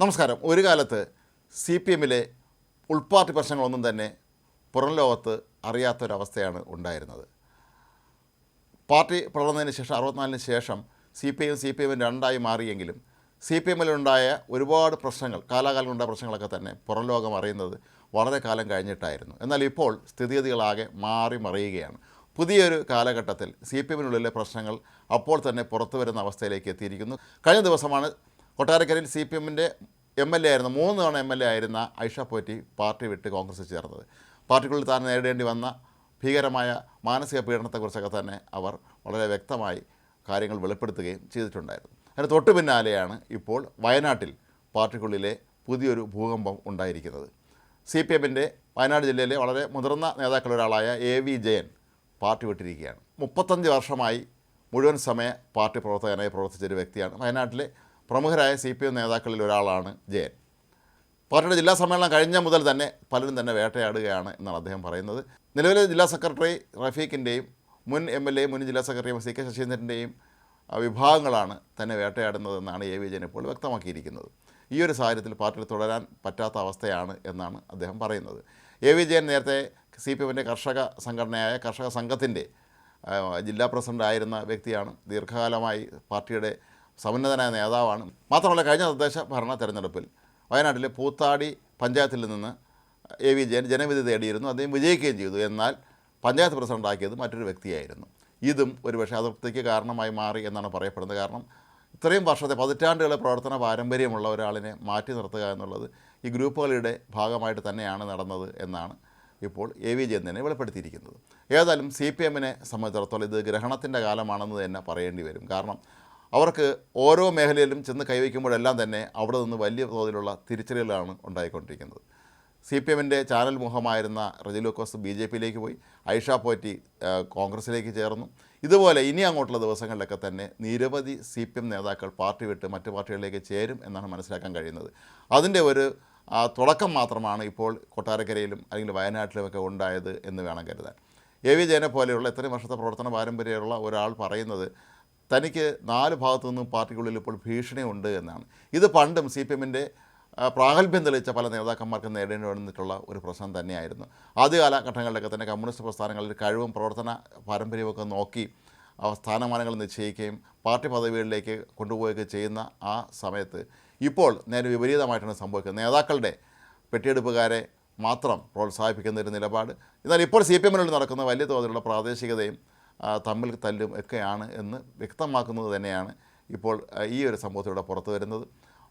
നമസ്കാരം. ഒരു കാലത്ത് സി പി എമ്മിലെ ഉൾപാർട്ടി പ്രശ്നങ്ങളൊന്നും തന്നെ പുറം ലോകത്ത് അറിയാത്തൊരവസ്ഥയാണ് ഉണ്ടായിരുന്നത്. പാർട്ടി പിളർന്നതിന് ശേഷം അറുപത്തിനാലിന് ശേഷം C P M C P എമ്മും രണ്ടായി മാറിയെങ്കിലും സി പി എമ്മിലുണ്ടായ ഒരുപാട് പ്രശ്നങ്ങൾ കാലാകാലങ്ങളുണ്ടായ പ്രശ്നങ്ങളൊക്കെ തന്നെ പുറം ലോകം അറിയുന്നത് വളരെ കാലം കഴിഞ്ഞിട്ടായിരുന്നു. എന്നാൽ ഇപ്പോൾ സ്ഥിതിഗതികളാകെ മാറി മറിയുകയാണ്. പുതിയൊരു കാലഘട്ടത്തിൽ സി പി എമ്മിനുള്ളിലെ പ്രശ്നങ്ങൾ അപ്പോൾ തന്നെ പുറത്തു വരുന്ന അവസ്ഥയിലേക്ക് എത്തിയിരിക്കുന്നു. കഴിഞ്ഞ ദിവസമാണ് കൊട്ടാരക്കരയിൽ സി പി എമ്മിന്റെ എം എൽ എ ആയിരുന്ന മൂന്ന് തവണ എം എൽ എ ആയിരുന്ന ഐഷ പോറ്റി പാർട്ടി വിട്ട് കോൺഗ്രസ് ചേർന്നത്. പാർട്ടിക്കുള്ളിൽ താൻ നേരിടേണ്ടി വന്ന ഭീകരമായ മാനസിക പീഡനത്തെക്കുറിച്ചൊക്കെ തന്നെ അവർ വളരെ വ്യക്തമായി കാര്യങ്ങൾ വെളിപ്പെടുത്തുകയും ചെയ്തിട്ടുണ്ടായിരുന്നു. അതിന് തൊട്ടു പിന്നാലെയാണ് ഇപ്പോൾ വയനാട്ടിൽ പാർട്ടിക്കുള്ളിലെ പുതിയൊരു ഭൂകമ്പം ഉണ്ടായിരിക്കുന്നത്. സി പി എമ്മിന്റെ വയനാട് ജില്ലയിലെ വളരെ മുതിർന്ന നേതാക്കളൊരാളായ എ വി ജയൻ പാർട്ടി വിട്ടിരിക്കുകയാണ്. മുപ്പത്തഞ്ച് വർഷമായി മുഴുവൻ സമയ പാർട്ടി പ്രവർത്തകനായി പ്രവർത്തിച്ചൊരു വ്യക്തിയാണ് വയനാട്ടിലെ പ്രമുഖരായ സി പി എം നേതാക്കളിൽ ഒരാളാണ് ജയൻ. പാർട്ടിയുടെ ജില്ലാ സമ്മേളനം കഴിഞ്ഞ മുതൽ തന്നെ പലരും തന്നെ വേട്ടയാടുകയാണ് എന്നാണ് അദ്ദേഹം പറയുന്നത്. നിലവിലെ ജില്ലാ സെക്രട്ടറി റഫീഖിന്റെയും മുൻ എം എൽ എ മുൻ ജില്ലാ സെക്രട്ടറി സി കെ ശശീന്ദ്രന്റെയും വിഭാഗങ്ങളാണ് തന്നെ വേട്ടയാടുന്നതെന്നാണ് എ വി ജയൻ ഇപ്പോൾ വ്യക്തമാക്കിയിരിക്കുന്നത്. ഈ ഒരു സാഹചര്യത്തിൽ പാർട്ടിയിൽ തുടരാൻ പറ്റാത്ത അവസ്ഥയാണ് എന്നാണ് അദ്ദേഹം പറയുന്നത്. എ വി ജയൻ നേരത്തെ സി പി എമ്മിന്റെ കർഷക സംഘടനയായ കർഷക സംഘത്തിന്റെ ജില്ലാ പ്രസിഡന്റ് ആയിരുന്ന വ്യക്തിയാണ് ദീർഘകാലമായി പാർട്ടിയുടെ സമുന്നതനായ നേതാവാണ്. മാത്രമല്ല കഴിഞ്ഞ തദ്ദേശ ഭരണ തെരഞ്ഞെടുപ്പിൽ വയനാട്ടിലെ പൂത്താടി പഞ്ചായത്തിൽ നിന്ന് എ വി ജയൻ ജനവിധി തേടിയിരുന്നു. അദ്ദേഹം വിജയിക്കുകയും ചെയ്തു. എന്നാൽ പഞ്ചായത്ത് പ്രസിഡന്റാക്കിയത് മറ്റൊരു വ്യക്തിയായിരുന്നു. ഇതും ഒരുപക്ഷെ അതൃപ്തിക്ക് കാരണമായി മാറി എന്നാണ് പറയപ്പെടുന്നത്. കാരണം ഇത്രയും വർഷത്തെ പതിറ്റാണ്ടുകളെ പ്രവർത്തന പാരമ്പര്യമുള്ള ഒരാളിനെ മാറ്റി നിർത്തുക എന്നുള്ളത് ഈ ഗ്രൂപ്പുകളുടെ ഭാഗമായിട്ട് തന്നെയാണ് നടന്നത് എന്നാണ് ഇപ്പോൾ എ വി ജയൻ തന്നെ വെളിപ്പെടുത്തിയിരിക്കുന്നത്. ഏതായാലും സി പി എമ്മിനെ സംബന്ധിച്ചിടത്തോളം ഇത് ഗ്രഹണത്തിന്റെ കാലമാണെന്ന് തന്നെ പറയേണ്ടി വരും. കാരണം അവർക്ക് ഓരോ മേഖലയിലും ചെന്ന് കൈവയ്ക്കുമ്പോഴെല്ലാം തന്നെ അവിടെ നിന്ന് വലിയ തോതിലുള്ള തിരിച്ചറിയലാണ് ഉണ്ടായിക്കൊണ്ടിരിക്കുന്നത്. സി പി എമ്മിന്റെ ചാനൽ മുഖമായിരുന്ന റെജിലോക്കോസ് ബി ജെ പിയിലേക്ക് പോയി. ഐഷ പോറ്റി കോൺഗ്രസിലേക്ക് ചേർന്നു. ഇതുപോലെ ഇനി അങ്ങോട്ടുള്ള ദിവസങ്ങളിലൊക്കെ തന്നെ നിരവധി സി പി എം നേതാക്കൾ പാർട്ടി വിട്ട് മറ്റു പാർട്ടികളിലേക്ക് ചേരും എന്നാണ് മനസ്സിലാക്കാൻ കഴിയുന്നത്. അതിന്റെ ഒരു തുടക്കം മാത്രമാണ് ഇപ്പോൾ കൊട്ടാരക്കരയിലും അല്ലെങ്കിൽ വയനാട്ടിലുമൊക്കെ ഉണ്ടായത് എന്ന് വേണം കരുതാൻ. എ വി ജയനെ പോലെയുള്ള ഇത്രയും വർഷത്തെ പ്രവർത്തന പാരമ്പര്യമുള്ള ഒരാൾ പറയുന്നത് തനിക്ക് നാല് ഭാഗത്തു നിന്നും പാർട്ടിക്കുള്ളിൽ ഇപ്പോൾ ഭീഷണിയുണ്ട് എന്നാണ്. ഇത് പണ്ടും സി പി എമ്മിന്റെ പ്രാഗൽഭ്യം തെളിയിച്ച പല നേതാക്കന്മാർക്ക് നേടേണ്ടി വന്നിട്ടുള്ള ഒരു പ്രശ്നം തന്നെയായിരുന്നു. ആദ്യ കാലഘട്ടങ്ങളിലൊക്കെ തന്നെ കമ്മ്യൂണിസ്റ്റ് പ്രസ്ഥാനങ്ങളിൽ കഴിവും പ്രവർത്തന പാരമ്പര്യമൊക്കെ നോക്കി സ്ഥാനമാനങ്ങൾ നിശ്ചയിക്കുകയും പാർട്ടി പദവികളിലേക്ക് കൊണ്ടുപോവുകയൊക്കെ ചെയ്യുന്ന ആ സമയത്ത് ഇപ്പോൾ നേരെ വിപരീതമായിട്ടാണ് സംഭവിക്കുന്നത്. നേതാക്കളുടെ പെട്ടിയെടുപ്പുകാരെ മാത്രം പ്രോത്സാഹിപ്പിക്കുന്ന ഒരു നിലപാട്. എന്നാൽ ഇപ്പോൾ സി പി എമ്മിനുള്ളിൽ നടക്കുന്ന വലിയ തോതിലുള്ള പ്രാദേശികതയും തമ്മിൽ തല്ലും ഒക്കെയാണ് എന്ന് വ്യക്തമാക്കുന്നത് തന്നെയാണ് ഇപ്പോൾ ഈ ഒരു സംഭവത്തിലൂടെ പുറത്തു വരുന്നത്.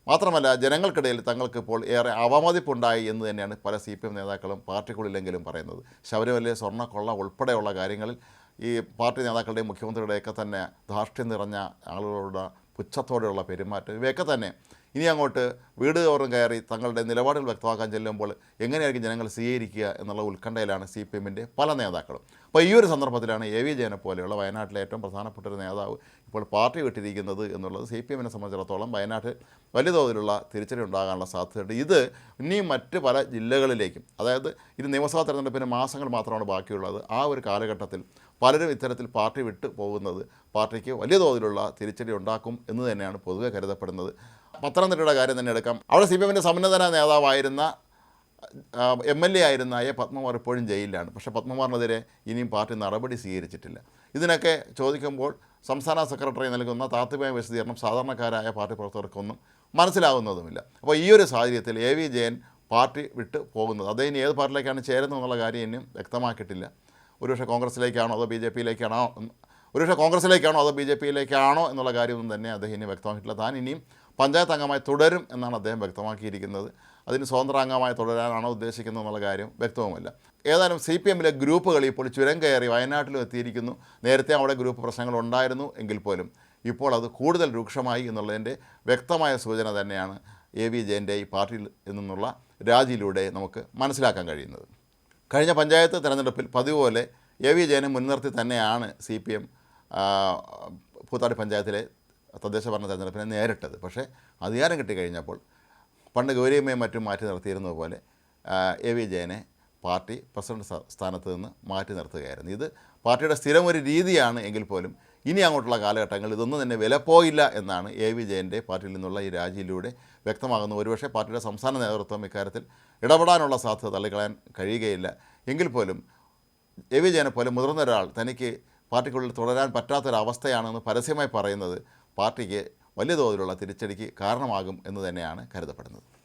മാത്രമല്ല ജനങ്ങൾക്കിടയിൽ തങ്ങൾക്ക് ഇപ്പോൾ ഏറെ അവമതിപ്പുണ്ടായി എന്ന് തന്നെയാണ് പല സി പി എം നേതാക്കളും പാർട്ടിക്കുള്ളിലെങ്കിലും പറയുന്നത്. ശബരിമലയിലെ സ്വർണക്കൊള്ള ഉൾപ്പെടെയുള്ള കാര്യങ്ങളിൽ ഈ പാർട്ടി നേതാക്കളുടെയും മുഖ്യമന്ത്രിയുടെയൊക്കെ തന്നെ ധാർഷ്ട്യം നിറഞ്ഞ ആളുകളുടെ പുച്ഛത്തോടെയുള്ള പെരുമാറ്റം ഇവയൊക്കെ തന്നെ ഇനി അങ്ങോട്ട് വീട് തോറും കയറി തങ്ങളുടെ നിലപാടുകൾ വ്യക്തമാക്കാൻ ചെല്ലുമ്പോൾ എങ്ങനെയായിരിക്കും ജനങ്ങൾ സ്വീകരിക്കുക എന്നുള്ള ഉത്കണ്ഠയിലാണ് സി പി എമ്മിന്റെ പല നേതാക്കളും. അപ്പോൾ ഈ ഒരു സന്ദർഭത്തിലാണ് എ വി ജയനെ പോലെയുള്ള വയനാട്ടിലെ ഏറ്റവും പ്രധാനപ്പെട്ട ഒരു നേതാവ് ഇപ്പോൾ പാർട്ടി വിട്ടിരിക്കുന്നത് എന്നുള്ളത് സി പി എമ്മിനെ സംബന്ധിച്ചിടത്തോളം വയനാട്ടിൽ വലിയ തോതിലുള്ള തിരിച്ചടി ഉണ്ടാകാനുള്ള സാധ്യതയുണ്ട്. ഇത് ഇനിയും മറ്റ് പല ജില്ലകളിലേക്കും അതായത് ഇത് നിയമസഭാ തെരഞ്ഞെടുപ്പിന് മാസങ്ങൾ മാത്രമാണ് ബാക്കിയുള്ളത്. ആ ഒരു കാലഘട്ടത്തിൽ പലരും ഇത്തരത്തിൽ പാർട്ടി വിട്ടു പോകുന്നത് പാർട്ടിക്ക് വലിയ തോതിലുള്ള തിരിച്ചടി ഉണ്ടാക്കും എന്ന് തന്നെയാണ് പൊതുവെ കരുതപ്പെടുന്നത്. പത്തനംതിട്ടയുടെ കാര്യം തന്നെ എടുക്കാം. അവിടെ സി പി എമ്മിന്റെ സമന്നതന നേതാവായിരുന്ന എം എൽ എ ആയിരുന്ന എ പത്മകുമാർ ഇപ്പോഴും ജയിലിലാണ്. പക്ഷേ പത്മകുമാറിനെതിരെ ഇനിയും പാർട്ടി നടപടി സ്വീകരിച്ചിട്ടില്ല. ഇതിനൊക്കെ ചോദിക്കുമ്പോൾ സംസ്ഥാന സെക്രട്ടറി നൽകുന്ന താത്വികമായ വിശദീകരണം സാധാരണക്കാരായ പാർട്ടി പ്രവർത്തകർക്കൊന്നും മനസ്സിലാകുന്നതുമില്ല അപ്പോൾ ഈ ഒരു സാഹചര്യത്തിൽ എ വി ജയൻ പാർട്ടി വിട്ട് പോകുന്നത് അതേ ഇനി ഏത് പാർട്ടിയിലേക്കാണ് ചേരുന്നത് എന്നുള്ള കാര്യം ഇനിയും വ്യക്തമാക്കിയിട്ടില്ല. ഒരുപക്ഷെ കോൺഗ്രസിലേക്കാണോ അതോ ബി ജെ പിയിലേക്കാണോ ഒരുപക്ഷെ കോൺഗ്രസിലേക്കാണോ അതോ ബി ജെ പിയിലേക്കാണോ എന്നുള്ള കാര്യമൊന്നും തന്നെ അദ്ദേഹം ഇനി വ്യക്തമാക്കിയിട്ടില്ല. താൻ ഇനിയും പഞ്ചായത്ത് അംഗമായി തുടരും എന്നാണ് അദ്ദേഹം വ്യക്തമാക്കിയിരിക്കുന്നത്. അതിന് സ്വതന്ത്ര അംഗമായി തുടരാനാണോ ഉദ്ദേശിക്കുന്നത് എന്നുള്ള കാര്യം വ്യക്തവുമല്ല. ഏതായാലും സി പി എമ്മിലെ ഗ്രൂപ്പുകൾ ഇപ്പോൾ ചുരം കയറി വയനാട്ടിലും എത്തിയിരിക്കുന്നു. നേരത്തെ അവിടെ ഗ്രൂപ്പ് പ്രശ്നങ്ങൾ ഉണ്ടായിരുന്നു എങ്കിൽ പോലും ഇപ്പോൾ അത് കൂടുതൽ രൂക്ഷമായി എന്നുള്ളതിന്റെ വ്യക്തമായ സൂചന തന്നെയാണ് എ വി ജയന്റെ ഈ പാർട്ടിയിൽ നിന്നുള്ള രാജിയിലൂടെ നമുക്ക് മനസ്സിലാക്കാൻ കഴിയുന്നത്. കഴിഞ്ഞ പഞ്ചായത്ത് തെരഞ്ഞെടുപ്പിൽ പതിവ് പോലെ എ വി ജയനെ മുൻനിർത്തി തന്നെയാണ് സി പി എം പൂത്താടി പഞ്ചായത്തിലെ തദ്ദേശ ഭരണ തെരഞ്ഞെടുപ്പിനെ നേരിട്ടത്. പക്ഷേ അധികാരം കിട്ടിക്കഴിഞ്ഞപ്പോൾ പണ്ട് ഗൗരിയമ്മയെ മറ്റും മാറ്റി നിർത്തിയിരുന്നത് പോലെ എ വി ജയനെ പാർട്ടി പ്രസിഡന്റ് സ്ഥാ- സ്ഥാനത്ത് നിന്ന് മാറ്റി നിർത്തുകയായിരുന്നു. ഇത് പാർട്ടിയുടെ സ്ഥിരം ഒരു രീതിയാണ് എങ്കിൽ പോലും ഇനി അങ്ങോട്ടുള്ള കാലഘട്ടങ്ങളിൽ ഇതൊന്നും തന്നെ വില പോയില്ല എന്നാണ് എ വി ജയന്റെ പാർട്ടിയിൽ നിന്നുള്ള ഈ രാജിയിലൂടെ വ്യക്തമാകുന്നു. ഒരുപക്ഷെ പാർട്ടിയുടെ സംസ്ഥാന നേതൃത്വം ഇക്കാര്യത്തിൽ ഇടപെടാനുള്ള സാധ്യത തള്ളിക്കളയാൻ കഴിയുകയില്ല. എങ്കിൽ പോലും എ വി ജയനെ പോലെ മുതിർന്ന ഒരാൾ തനിക്ക് പാർട്ടിക്കുള്ളിൽ തുടരാൻ പറ്റാത്തൊരവസ്ഥയാണെന്ന് പരസ്യമായി പറയുന്നത് പാർട്ടിക്ക് വലിയ തോതിലുള്ള തിരിച്ചടിക്ക് കാരണമാകും എന്ന് തന്നെയാണ് കരുതപ്പെടുന്നത്.